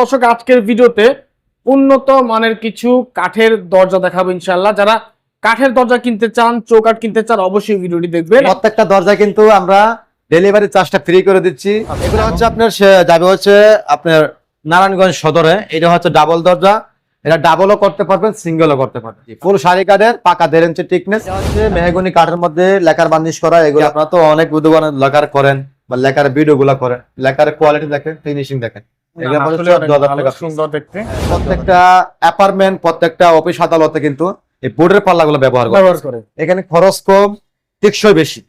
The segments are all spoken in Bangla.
দর্শক আজকের ভিডিওতে উন্নত মানের কিছু কাঠের দরজা দেখাবো ইনশাল্লাহ যারা কাঠের দরজা কিনতে চান চৌকাঠ কিনতে চান অবশ্যই ভিডিওটি দেখবেন। প্রত্যেকটা দরজা কিন্তু আমরা ডেলিভারি চার্জটা ফ্রি করে দিচ্ছি। এগুলো হচ্ছে আপনার যাবে হচ্ছে আপনার নারায়ণগঞ্জ সদরে। এটা হচ্ছে ডাবল দরজা। এটা ডাবলও করতে পারবেন সিঙ্গেলও করতে পারবেন। ফুল শাড়ি কাঠের পাকা দেড় ইঞ্চি টিকনেস হচ্ছে মেহগনি কাঠের মধ্যে লেখার বার্নিশ করা এগুলো আপনারা তো অনেক দোকানে লেখার করেন বা লেখার ভিডিও গুলা করেন। লেখার কোয়ালিটি দেখেন ফিনিশিং দেখেন। এগুলো না, হচ্ছে আসলে অনেক 14,000 ভালো, টাকা piece। সুন্দর দেখতে। প্রত্যেকটা অ্যাপার্টমেন্ট প্রত্যেকটা অফিস আদালতে কিন্তু এই বোর্ডের পাল্লাগুলো ব্যবহার করে। এখানে খরচ কম টেকসই বেশি।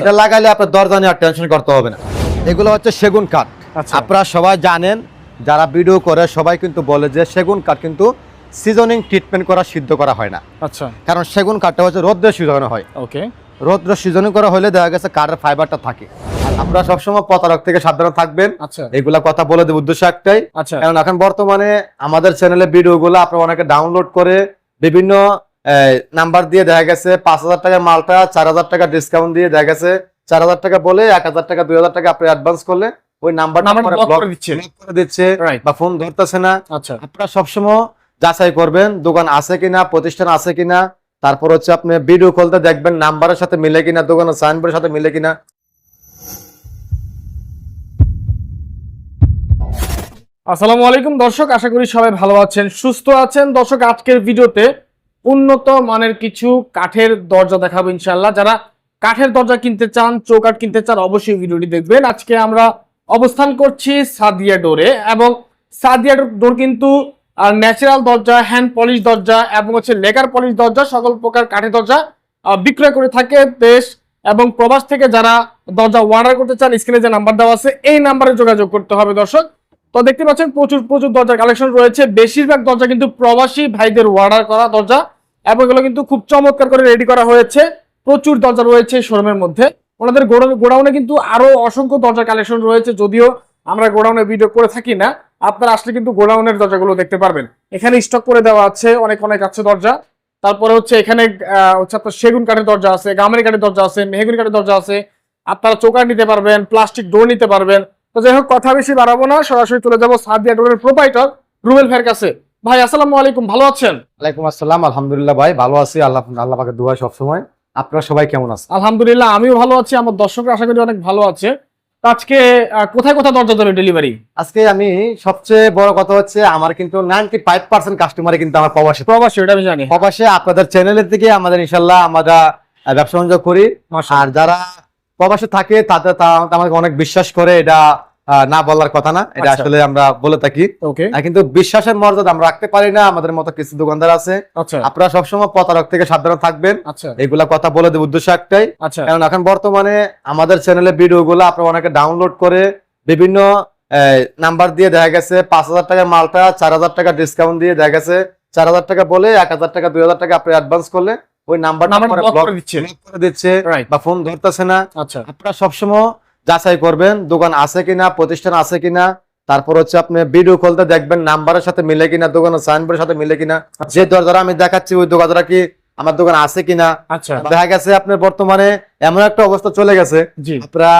এটা লাগালে আপনার দরজা নিয়ে আর টেনশন করতে হবে না। এগুলো হচ্ছে সেগুন কাঠ। আপনারা সবাই জানেন যারা ভিডিও করে সবাই কিন্তু বলে যে সেগুন কাঠ কিন্তু সিজনিং ট্রিটমেন্ট করা সিদ্ধ করা হয় না। আচ্ছা। কারণ সেগুন কাঠটা হচ্ছে রৌদ্রে সিজনে হয়। ওকে। রৌদ্র সিজনিং করা হলে দেখা গেছে কাঠের ফাইবারটা থাকে। আপনারা সবসময় প্রতারক থেকে সাবধানে থাকবেন। আচ্ছা। এগুলা কথা বলে দেব উদ্দেশ্য একটাই। আচ্ছা। কারণ এখন বর্তমানে আমাদের চ্যানেলে ভিডিওগুলো আপনারা অনেকে ডাউনলোড করে বিভিন্ন নাম্বার দিয়ে দেখা গেছে পাঁচ হাজার টাকার মালটা চার হাজার টাকা ডিসকাউন্ট দিয়ে দেখা গেছে চার হাজার টাকা বলে এক হাজার টাকা দুই হাজার টাকা আপনি অ্যাডভান্স করলে ওই নাম্বার করে দিচ্ছে। বা ফোন ধরতেছে না। আচ্ছা। আপনারা সবসময় যাচাই করবেন দোকান আছে কিনা প্রতিষ্ঠান আছে কিনা তারপর হচ্ছে আপনি ভিডিও কলতে দেখবেন নাম্বারের সাথে মিলে কিনা দোকানের সাইনবোর্ডের সাথে মিলে কিনা। আসসালামু আলাইকুম দর্শক, আশা করি সবাই ভালো আছেন, সুস্থ আছেন। দর্শক, আজকের ভিডিওতে উন্নত মানের কিছু কাঠের দরজা দেখাবো ইনশাল্লাহ যারা কাঠের দরজা কিনতে চান, চৌকাঠ কিনতে চান, অবশ্যই ভিডিওটি দেখবেন। আজকে আমরা অবস্থান করছি সাদিয়া ডোরে এবং সাদিয়া ডোর কিন্তু ন্যাচারাল দরজা, হ্যান্ড পলিশ দরজা এবং হচ্ছে লেকার পলিশ দরজা, সকল প্রকার কাঠের দরজা বিক্রয় করে থাকে দেশ এবং প্রবাস থেকে যারা দরজা অর্ডার করতে চান, স্ক্রিনে যে নাম্বার দেওয়া আছে, এই নাম্বারে যোগাযোগ করতে হবে দর্শক। তো দেখতে পাচ্ছেন প্রচুর প্রচুর দরজার কালেকশন রয়েছে। বেশিরভাগ দরজা কিন্তু প্রবাসী ভাইদের অর্ডার করা দরজা এবং এগুলো কিন্তু খুব চমৎকার করে রেডি করা হয়েছে। প্রচুর দরজা রয়েছে শোরুমের মধ্যে। ওনাদের গোডাউনে কিন্তু আরও অসংখ্য দরজার কালেকশন রয়েছে, যদিও আমরা গোডাউনে ভিডিও করে থাকি না। আপনারা আসলে কিন্তু গোডাউনের দরজাগুলো দেখতে পারবেন। এখানে স্টক করে দেওয়া আছে, অনেক অনেক আছে দরজা। তারপরে হচ্ছে এখানে হচ্ছে আপনার সেগুন কাঠের দরজা আছে, গামের কাঠের দরজা আছে, মেহগুনি কাঠের দরজা আছে। আপনারা চোকার নিতে পারবেন প্লাস্টিক ডোর নিতে পারবেন। তো যাই হোক কথা বেশি বাড়াবো না সরাসরি চলে যাব সাদিয়া ডোরের প্রোপাইটার রুবেল ভাইয়ের কাছে। ভাই আসসালামু আলাইকুম ভালো আছেন? ওয়ালাইকুম আসসালাম আলহামদুলিল্লাহ ভাই ভালো আছি আল্লাহ আল্লাহ পাকে দোয়া সবসময়। আপনারা সবাই কেমন আছেন? আলহামদুলিল্লাহ আমিও ভালো আছি আমার দর্শকরা আশা করি অনেক ভালো আছে। আজকে কোথায় কোথায় দরজা দেবে ডেলিভারি আজকে আমি সবচেয়ে বড় কথা হচ্ছে আমার কিন্তু নাইনটি ফাইভ পার্সেন্ট কাস্টমারে কিন্তু আমার প্রবাসী। প্রবাসী ওটা আমি জানি। প্রবাসে আপনাদের চ্যানেলের থেকে আমাদের ইনশাল্লাহ আমরা ব্যবসা বাণিজ্য করি। আর যারা প্রবাসে থাকে তাদের আমাকে অনেক বিশ্বাস করে এটা না বলার কথা না এটা আচ্ছা। আসলে আমরা বলে থাকি। কিন্তু বিশ্বাসের মর্যাদা আমরা রাখতে পারি না আমাদের মতো কিছু দোকানদার আছে। আচ্ছা। আপনারা সবসময় প্রতারক থেকে সাবধানে থাকবেন। আচ্ছা। এগুলা কথা বলে দেব উদ্দেশ্য একটাই। কারণ এখন বর্তমানে আমাদের চ্যানেলে ভিডিওগুলো আপনারা অনেকে ডাউনলোড করে বিভিন্ন নাম্বার দিয়ে দেখা গেছে পাঁচ হাজার টাকার মালটা চার হাজার টাকা ডিসকাউন্ট দিয়ে দেখা গেছে। চার হাজার টাকা বলে এক হাজার টাকা দুই হাজার টাকা আপনি অ্যাডভান্স করলে ওই নাম্বারটা নাম্বার দিচ্ছে। বা ফোন ধরতেছে না। আচ্ছা। আপনারা সবসময় যাচাই করবেন দোকান আছে কিনা প্রতিষ্ঠান আছে কিনা তারপর হচ্ছে আপনি ভিডিও কলতে দেখবেন নাম্বারের সাথে মিলে কিনা দোকানের সাইনবোর্ডের সাথে মিলে কিনা। যে দরজারা আমি দেখাচ্ছি ওই দোকানদারা কি আমার দোকান আছে কিনা? আচ্ছা। দেখা গেছে আপনার বর্তমানে এমন একটা অবস্থা চলে গেছে। আপনারা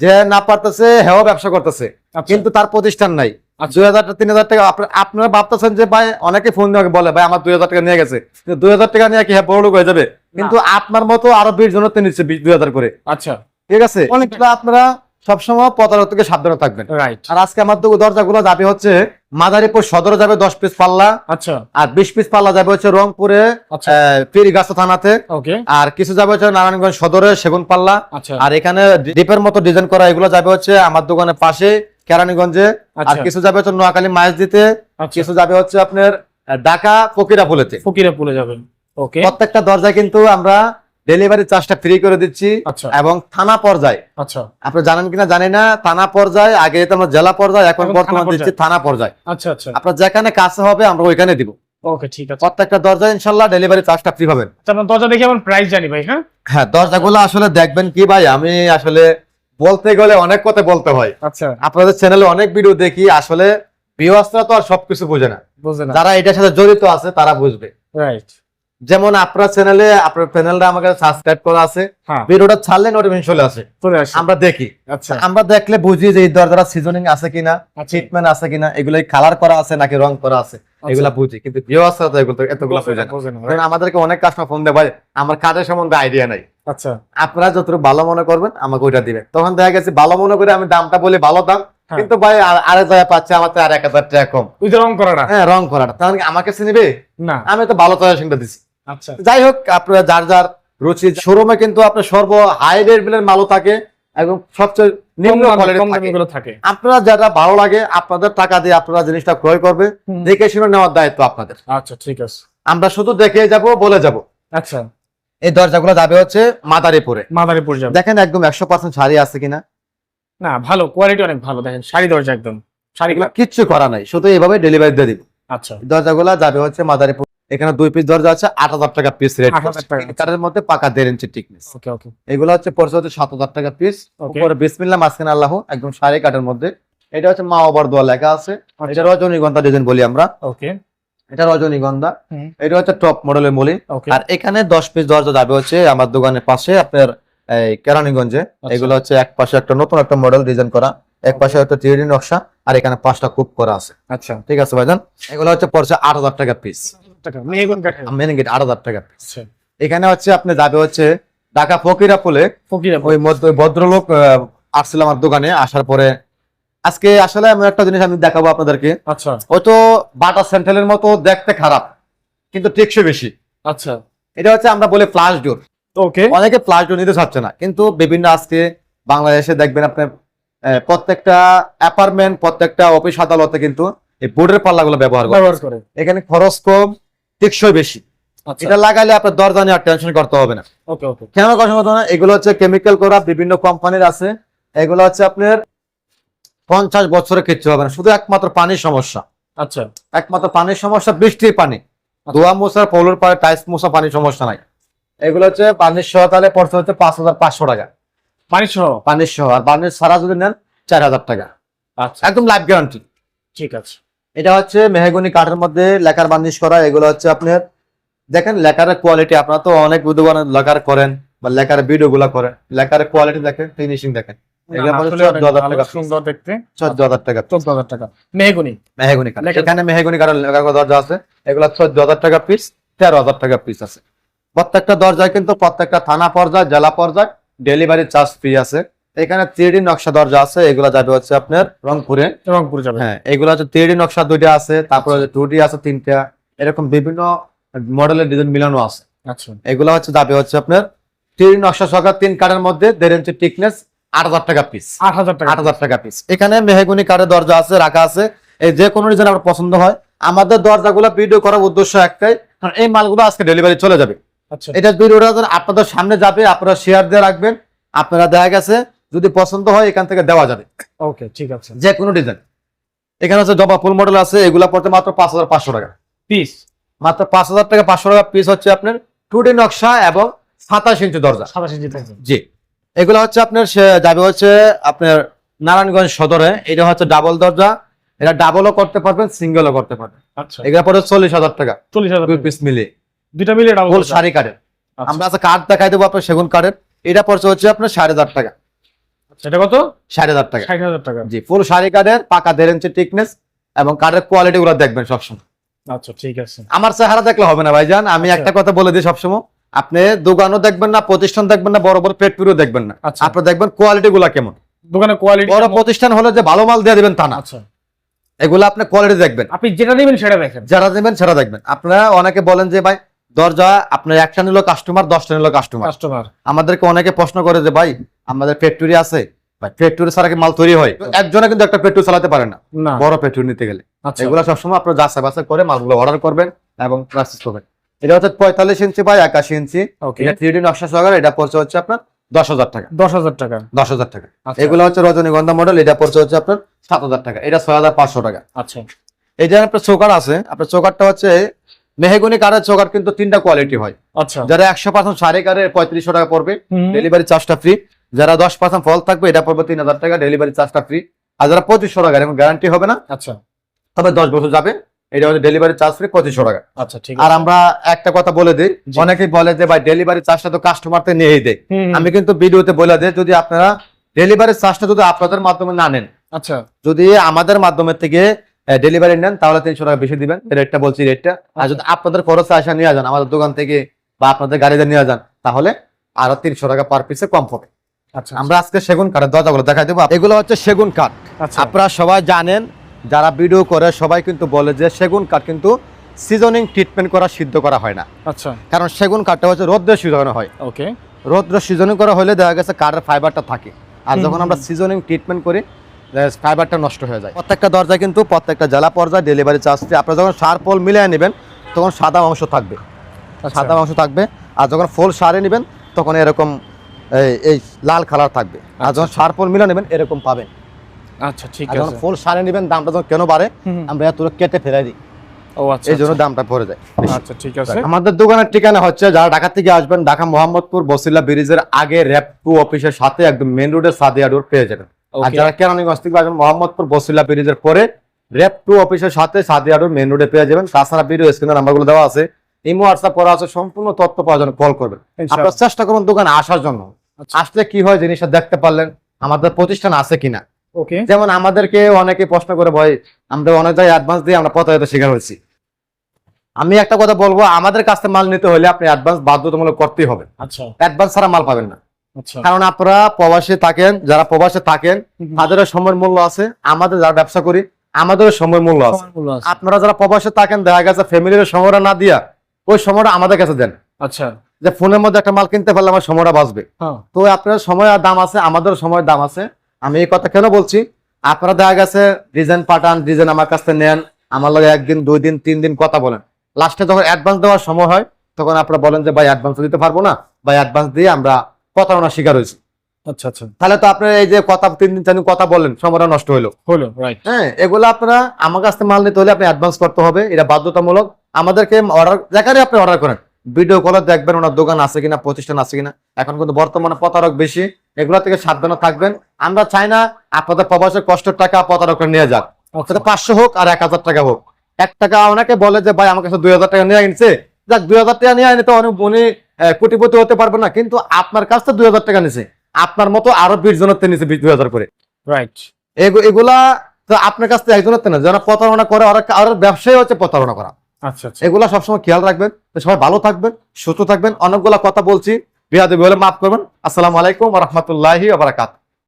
যে না পারতেছে হেও ব্যবসা করতেছে। আচ্ছা। কিন্তু তার প্রতিষ্ঠান নাই। আচ্ছা। দুই হাজার তিন হাজার টাকা আপনারা ভাবতেছেন যে ভাই অনেকে ফোন বলে ভাই আমার দুই হাজার টাকা নিয়ে গেছে। দুই হাজার টাকা নিয়ে কি হ্যাঁ বড় লোক হয়ে যাবে? কিন্তু আপনার মতো আরও বিশ জনের নিচ্ছে দুই হাজার করে। আচ্ছা। ঠিক আছে? আপনারা সবসময় প্রতারক থেকে সাবধানে থাকবেন। রাইট আর আজকে আমার দু- দরজাগুলো যাবে হচ্ছে মাদারীপুর সদরে যাবে দশ পিস পাল্লা আচ্ছা। আর বিশ পিস পাল্লা যাবে হচ্ছে রংপুরে আচ্ছা। পীরগাছা থানাতে। ওকে আর কিছু যাবে হচ্ছে নারায়ণগঞ্জ সদরে সেগুন পাল্লা। আচ্ছা। আর এখানে ডিপের মতো ডিজাইন করা এগুলো যাবে হচ্ছে আমার দোকানের পাশে কেরানীগঞ্জে। আর আচ্ছা। কিছু যাবে হচ্ছে নোয়াখালী মাছ দিতে। আচ্ছা। কিছু যাবে হচ্ছে আপনার ঢাকা ফকিরা ফুলেতে ফকিরে পুলে যাবেন। ওকে প্রত্যেকটা দরজা কিন্তু আমরা ডেলিভারি চার্জটা ফ্রি করে দিচ্ছি আচ্ছা। এবং থানা পর্যায়ে। আচ্ছা। আপনি জানেন কিনা জানি না থানা পর্যায়ে আগে যেটা আমরা জেলা পর্যায়ে এখন বর্তমান দিচ্ছি থানা পর্যায়ে। আচ্ছা আচ্ছা। আপনার যেখানে কাছে হবে আমরা ওইখানে দিব। ওকে ঠিক আছে। প্রত্যেকটা দরজা ইনশাল্লাহ ডেলিভারি চার্জটা ফ্রি পাবেন। আচ্ছা দরজা দেখে আমার প্রাইস জানি ভাই হ্যাঁ? হ্যাঁ দরজাগুলো আসলে দেখবেন কি ভাই আমি আসলে বলতে গেলে অনেক কথা বলতে হয়। আচ্ছা। আপনাদের চ্যানেলে অনেক ভিডিও দেখি আসলে ভিউয়ার্সরা তো আর সবকিছু বোঝে না। বুঝে না। যারা এটার সাথে জড়িত আছে তারা বুঝবে। রাইট যেমন আপনার চ্যানেলে আপনার চ্যানেলটা আমাকে সাবস্ক্রাইব করা আছে। হ্যাঁ। ভিডিওটা ছাড়লে নোটিফিকেশন চলে আসে। আমরা দেখি। আচ্ছা। আমরা দেখলে বুঝি যে এই দরজাটা সিজনিং আছে কিনা আচ্ছা। ট্রিটমেন্ট আছে কিনা এগুলো কালার করা আছে নাকি রং করা আছে এগুলা বুঝি। কিন্তু ভিউয়ার্স এগুলো এতগুলো বুঝে না আমাদেরকে অনেক কাস্টমার ফোন দেয় ভাই আমার কাজের সম্বন্ধে আইডিয়া নাই। আচ্ছা। আপনারা যতটুকু ভালো মনে করবেন আমাকে ওইটা দিবেন। তখন দেখা গেছে ভালো মনে করে আমি দামটা বলি ভালো দাম হ্যাঁ। কিন্তু ভাই আর- জায়গায় পাচ্ছে আমার তো আর এক হাজার টাকা কম। ওই যে রং করাটা? হ্যাঁ রং করাটা। তাহলে কি আমাকে চিনিবে? না। আমি তো ভালো সাজেশনটা দিছি। আচ্ছা যাই হোক আপনারা যার যার রুচি শোরুমে কিন্তু আপনার সর্ব হাই লেভেলের মালও থাকে এবং সবচেয়ে নিম্ন কম দামি- কোয়ালিটি কম থাকে। দামি গুলো থাকে। আপনারা যারা ভালো লাগে আপনাদের টাকা দিয়ে আপনারা জিনিসটা ক্রয় করবে দেখে শুনে নেওয়ার দায়িত্ব আপনাদের। আচ্ছা ঠিক আছে। আমরা শুধু দেখে যাব বলে যাব। আচ্ছা। এই দরজাগুলো যাবে হচ্ছে মাদারীপুরে। মাদারীপুর যাবে। দেখেন একদম একশো পার্সেন্ট শাড়ি আছে কিনা। না ভালো কোয়ালিটি অনেক ভালো দেখেন শাড়ি দরজা একদম। শাড়িগুলো কিচ্ছু করা নাই শুধু এইভাবে ডেলিভারি দিয়ে দিব। আচ্ছা। দরজাগুলো যাবে হচ্ছে মাদারীপুর এখানে দুই পিস দরজা আছে আট হাজার টাকা পিস রেট 8,000 টাকা। কারের মধ্যে পাকা দেড় ইঞ্চি টিকনেস এগুলো হচ্ছে পড়ছে হচ্ছে সাত হাজার টাকা পিস. উপরে বিসমিল্লা মাঝখানে আল্লাহ একদম শাড়ি কাঠের মধ্যে। এটা হচ্ছে মা ওভার দোয়া লেখা আছে। আচ্ছা। এটা রজনীগন্ধা ডিজাইন বলি আমরা। ওকে এটা রজনীগন্ধা। এটা হচ্ছে টপ মডেলের মলি। আর এখানে দশ পিস দরজা যাবে হচ্ছে আমার দোকানের পাশে আপনার এই কেরানীগঞ্জে। আচ্ছা। এগুলো হচ্ছে এক পাশে একটা নতুন একটা মডেল ডিজাইন করা। এক পাশে একটা থ্রি নকশা আর এখানে পাঁচটা কুপ করা আছে। আচ্ছা। ঠিক আছে ভাইজান? এগুলো হচ্ছে পড়ছে আট হাজার টাকা পিস টাকা মেহগুন কাঠের। গেট আট হাজার টাকা আচ্ছা। এখানে হচ্ছে আপনি যাবে হচ্ছে ঢাকা ফকিরা পোলে ফকিরা ওই মধ্য ভদ্রলোক আসছিল আমার দোকানে আসার পরে। আজকে আসলে আমি একটা জিনিস আমি দেখাবো আপনাদেরকে। আচ্ছা। তো বাটা সেন্ট্রালের মতো দেখতে খারাপ কিন্তু টেকসই বেশি। আচ্ছা। এটা হচ্ছে আমরা বলি ফ্লাশ ডোর। ওকে। অনেকে ফ্লাশ ডোর নিতে চাচ্ছে না কিন্তু বিভিন্ন আজকে বাংলাদেশে দেখবেন আপনি প্রত্যেকটা অ্যাপার্টমেন্ট প্রত্যেকটা অফিস আদালতে কিন্তু এই বোর্ডের পাল্লাগুলো ব্যবহার করে। এখানে খরচ কম টেকসই বেশি। আচ্ছা। এটা লাগাইলে আপনার দরজা নিয়ে আর টেনশন করতে হবে না। ওকে ওকে। কেন কথা না? এগুলো হচ্ছে কেমিক্যাল করা বিভিন্ন কোম্পানির আছে। এগুলো হচ্ছে আপনার পঞ্চাশ বছরে কিচ্ছু হবে না। শুধু একমাত্র পানির সমস্যা। আচ্ছা। একমাত্র পানির সমস্যা বৃষ্টির পানি। ধোয়া মোছার পৌলুর পারে টাইস মোসা পানির সমস্যা নাই। এগুলো হচ্ছে পানির সহ তাহলে পড়তে হচ্ছে পাঁচ হাজার পাঁচশো টাকা। পানির সহ? পানির সহ। আর পানির সারা যদি নেন চার হাজার টাকা। আচ্ছা। একদম লাইফ গ্যারান্টি ঠিক আছে। এটা হচ্ছে মেহগনি কাঠের মধ্যে লেখার বার্নিশ করা এগুলো হচ্ছে আপনার দেখেন লেখার কোয়ালিটি আপনারা তো অনেক দোকানে লেখার করেন বা লেখার ভিডিও গুলা করেন লেখার কোয়ালিটি দেখেন ফিনিশিং দেখেন। এগুলো পড়ছে আসলে অনেক 14,000 ভালো, টাকা। সুন্দর দেখতে। চোদ্দ হাজার টাকা চোদ্দ হাজার টাকা। মেহগুনি। মেহগনি কাঠ। এখানে মেহগনি কাঠের লেখা দরজা আছে? এগুলো চোদ্দ হাজার টাকা পিস তেরো হাজার টাকা পিস আছে। প্রত্যেকটা দরজায় কিন্তু প্রত্যেকটা থানা পর্যায় জেলা পর্যায় ডেলিভারি চার্জ ফ্রি আছে। এখানে থ্রি নকশা দরজা আছে এগুলো যাবে হচ্ছে আপনার রংপুরে। রংপুর যাবে। হ্যাঁ এগুলো হচ্ছে থ্রি নকশা দুইটা আছে তারপরে টু ডি আছে তিনটা। এরকম বিভিন্ন মডেলের ডিজাইন মিলানো আছে। আচ্ছা। এগুলো হচ্ছে যাবে হচ্ছে আপনার থ্রি নকশা সরকার তিন কাঠের মধ্যে দেড় ইঞ্চি টিকনেস আট হাজার টাকা পিস আট হাজার টাকা আট হাজার টাকা পিস এখানে মেহগুনি কাঠের দরজা আছে রাখা আছে। এই যে কোনো ডিজাইন আপনার পছন্দ হয় আমাদের দরজাগুলো ভিডিও করার উদ্দেশ্য একটাই কারণ এই মালগুলো আজকে ডেলিভারি চলে যাবে। আচ্ছা। এটা ভিডিওটা আপনাদের সামনে যাবে আপনারা শেয়ার দিয়ে রাখবেন। আপনারা দেখা গেছে যদি পছন্দ হয় এখান থেকে দেওয়া যাবে। ওকে ঠিক আছে। যে কোনো ডিজাইন এখানে হচ্ছে জবা ফুল মডেল আছে এগুলা পড়তে মাত্র পাঁচ হাজার পাঁচশো টাকা। পিস মাত্র পাঁচ হাজার টাকা পাঁচশো টাকা পিস হচ্ছে আপনার টু ডি নকশা এবং সাতাশ ইঞ্চি দরজা। সাতাশ ইঞ্চি জি। এগুলো হচ্ছে আপনার যাবে হচ্ছে আপনার নারায়ণগঞ্জ সদরে। এটা হচ্ছে ডাবল দরজা। এটা ডাবলও করতে পারবেন সিঙ্গেলও করতে পারবেন। আচ্ছা। এগুলো পড়ে চল্লিশ হাজার টাকা। চল্লিশ হাজার। পিস মিলে দুইটা মিলে ডাবল শাড়ি কাঠের। আমরা আছে কাঠ দেখাই দেবো আপনার সেগুন কাঠের। এটা পড়ছে হচ্ছে আপনার সাড়ে হাজার টাকা। সেটা কত? সাড়ে হাজার টাকা। ষাট হাজার টাকা। জি ফুল শাড়ি কাঠের পাকা দেড় ইঞ্চি টিকনেস এবং কাঠের কোয়ালিটি গুলো দেখবেন সবসময়। আচ্ছা ঠিক আছে। আমার চেহারা দেখলে হবে না ভাইজান আমি আচ্ছা। একটা কথা বলে দিই সবসময়। আপনি দোকানও দেখবেন না প্রতিষ্ঠান দেখবেন না বড় বড় পেট পুরো দেখবেন না। আচ্ছা। আপনি দেখবেন কোয়ালিটি গুলা কেমন। দোকানে কোয়ালিটি বড় প্রতিষ্ঠান হলে যে ভালো মাল দিয়ে দিবেন তা না। আচ্ছা। এগুলো আপনি কোয়ালিটি দেখবেন। আপনি যেটা নেবেন সেটা দেখেন। যারা নেবেন সেটা দেখবেন। আপনারা অনেকে বলেন যে ভাই দরজা আপনার একটা নিল কাস্টমার দশটা নিল কাস্টমার কাস্টমার আমাদেরকে অনেকে প্রশ্ন করে যে ভাই আমাদের ফ্যাক্টরি আছে। ভাই ছাড়া কি মাল তৈরি হয়? একজনে কিন্তু একটা ফ্যাক্টরি চালাতে পারে না। বড় ফ্যাক্টরি নিতে গেলে। আচ্ছা। এগুলো সবসময় আপনার যাচাই বাছাই করে মালগুলো অর্ডার করবেন এবং প্রসেস করবেন। এটা হচ্ছে পঁয়তাল্লিশ ইঞ্চি একাশি ইঞ্চি। এটা থ্রি ডি নকশা সহকারে এটা পড়ছে হচ্ছে আপনার দশ হাজার টাকা। দশ হাজার টাকা। দশ হাজার টাকা। আচ্ছা। এগুলো হচ্ছে রজনীগন্ধা মডেল এটা পড়ছে হচ্ছে আপনার সাত হাজার টাকা। এটা ছয় হাজার পাঁচশো টাকা। আচ্ছা। এই যে আপনার চোকার আছে আপনার চোকারটা হচ্ছে মেহেগুনি কারের চোকার কিন্তু তিনটা কোয়ালিটি হয়। আচ্ছা। যারা একশো পার্সেন্ট শাড়ি কারে পঁয়ত্রিশশো টাকা পড়বে ডেলিভারি চার্জটা ফ্রি যারা দশ পার্সেন্ট ফল থাকবে এটা পড়বে তিন হাজার টাকা ডেলিভারি চার্জটা ফ্রি আর যারা পঁচিশশো টাকা এবং গ্যারান্টি হবে না। আচ্ছা। তবে দশ বছর যাবে এটা হচ্ছে ডেলিভারি চার্জ ফ্রি পঁচিশশো টাকা। আচ্ছা ঠিক আর আমরা একটা কথা বলে দিই জি। অনেকেই বলে যে ভাই ডেলিভারি চার্জটা তো কাস্টমার থেকে নিয়েই দেয়। আমি আমি কিন্তু ভিডিওতে বলে দিই যদি আপনারা ডেলিভারি চার্জটা যদি আপনাদের মাধ্যমে না নেন আচ্ছা। যদি আমাদের মাধ্যমে থেকে ডেলিভারি নেন তাহলে তিনশো টাকা বেশি দিবেন। রেটটা বলছি রেটটা আর যদি আপনাদের খরচে আসা নিয়ে যান আমাদের দোকান থেকে বা আপনাদের গাড়িতে নিয়ে যান তাহলে আরও তিনশো টাকা পার পিসে কম হবে। আচ্ছা আমরা আজকে সেগুন কাঠের দরজাগুলো দেখাই দেবো। এগুলো হচ্ছে সেগুন কাঠ। আচ্ছা। আপনারা সবাই জানেন যারা ভিডিও করে সবাই কিন্তু বলে যে সেগুন কাঠ কিন্তু সিজনিং ট্রিটমেন্ট করা সিদ্ধ করা হয় না। আচ্ছা। কারণ সেগুন কাঠটা হচ্ছে রোদ্রে সিজনে হয়। ওকে রৌদ্র সিজনিং করা হলে দেখা গেছে কাঠের ফাইবারটা থাকে। আর যখন আমরা সিজনিং ট্রিটমেন্ট করি ফাইবারটা নষ্ট হয়ে যায়। প্রত্যেকটা দরজা কিন্তু প্রত্যেকটা জেলা পর্যায়ে ডেলিভারি চার্জ আপনারা যখন সার পোল মিলিয়ে নেবেন তখন সাদা অংশ থাকবে। আচ্ছা। সাদা অংশ থাকবে। আর যখন ফুল সারে নেবেন তখন এরকম এই লাল কালার থাকবে। আর যখন সার পোল মিলে নেবেন এরকম পাবেন। আচ্ছা ঠিক আর যখন আছে। ফুল সারে নেবেন দামটা যখন কেন বাড়ে আমরা এত কেটে ফেলে দিই। ও আচ্ছা এই জন্য আচ্ছা। দামটা পড়ে যায় আচ্ছা ঠিক আছে। আমাদের দোকানের ঠিকানা হচ্ছে যারা ঢাকা থেকে আসবেন ঢাকা মোহাম্মদপুর বসিলা ব্রিজের আগে র্যাপ অফিসের সাথে একদম মেন রোডের সাদিয়া রোড পেয়ে যাবেন। আর যারা কেরানীগঞ্জ থেকে আসবেন মোহাম্মদপুর ব্রিজের পরে র্যাপ টু অফিসের সাথে মেন রোডে পেয়ে যাবেন। তাছাড়া ভিডিও স্ক্রিনের নাম্বারগুলো দেওয়া আছে। ইমো হোয়াটসঅ্যাপ করা আছে সম্পূর্ণ তথ্য পাওয়ার জন্য কল করবেন। আপনারা চেষ্টা করুন দোকানে আসার জন্য। আচ্ছা। আসলে কি হয় জিনিসটা দেখতে পারলেন আমাদের প্রতিষ্ঠান আছে কিনা। যেমন আমাদেরকে অনেকে প্রশ্ন করে ভয় আমরা অনেক জায়গায় অ্যাডভান্স দিয়ে আমরা প্রতারিত শিকার হয়েছি। আমি একটা কথা বলব আমাদের কাছ থেকে মাল নিতে হলে আপনি অ্যাডভান্স বাধ্যতামূলক করতেই হবে। আচ্ছা। অ্যাডভান্স ছাড়া মাল পাবেন না। কারণ আপনারা প্রবাসে থাকেন যারা প্রবাসে থাকেন তাদেরও সময়ের মূল্য আছে আমাদের যারা ব্যবসা করি আমাদেরও সময়ের মূল্য আছে। আপনারা যারা প্রবাসে থাকেন দেখা গেছে ফ্যামিলির সময়টা না দিয়া ওই সময়টা আমাদের কাছে দেন। আচ্ছা। যে ফোনের মধ্যে একটা মাল কিনতে পারলে আমার সময়টা বাঁচবে। হ্যাঁ। তো আপনার সময় আর দাম আছে আমাদের সময়ের দাম আছে। আমি এই কথা কেন বলছি? আপনারা দেখা গেছে ডিজাইন পাঠান ডিজাইন আমার কাছে নেন আমার লগে একদিন দুই দিন তিন দিন কথা বলেন। লাস্টে যখন অ্যাডভান্স দেওয়ার সময় হয় তখন আপনারা বলেন যে ভাই অ্যাডভান্স দিতে পারব না ভাই অ্যাডভান্স দিয়ে আমরা প্রতারণার শিকার হয়েছে। আচ্ছা আচ্ছা। তাহলে তো আপনার এই যে কথা তিন দিন চার দিন কথা বললেন সময়টা নষ্ট হলো হলো রাইট হ্যাঁ এগুলো আপনারা আমার কাছ থেকে মাল নিতে হলে আপনি অ্যাডভান্স করতে হবে এটা বাধ্যতামূলক। আমাদেরকে অর্ডার যেখানে আপনি অর্ডার করেন। ভিডিও কলে দেখবেন ওনার দোকান আছে কিনা প্রতিষ্ঠান আছে কিনা। এখন কিন্তু বর্তমানে প্রতারক বেশি এগুলো থেকে সাবধানে থাকবেন। আমরা চাই না আপনাদের প্রবাসের কষ্টের টাকা প্রতারকরা নিয়ে যাক। সেটা পাঁচশো হোক আর এক হাজার টাকা হোক। এক টাকা অনেকে বলে যে ভাই আমার কাছে দুই হাজার টাকা নিয়ে আনছে যাক দুই হাজার টাকা নিয়ে আনি তো অনেক উনি কোটিপতি হতে পারবে না কিন্তু আপনার কাছ থেকে দুই হাজার টাকা নিছে। আপনার মতো আরও বিশ জনের নিছে দুই হাজার করে। রাইট এগুলা তো আপনার কাছ থেকে একজনের না যারা প্রতারণা করে ওরা ব্যবসায় হচ্ছে প্রতারণা করা। আচ্ছা আচ্ছা। এগুলা সবসময় খেয়াল রাখবেন সবাই ভালো থাকবেন সুস্থ থাকবেন। অনেকগুলা কথা বলছি বিহাদি বলে মাফ করবেন। আসসালামু আলাইকুম রহমতুল্লাহি আবরাকাত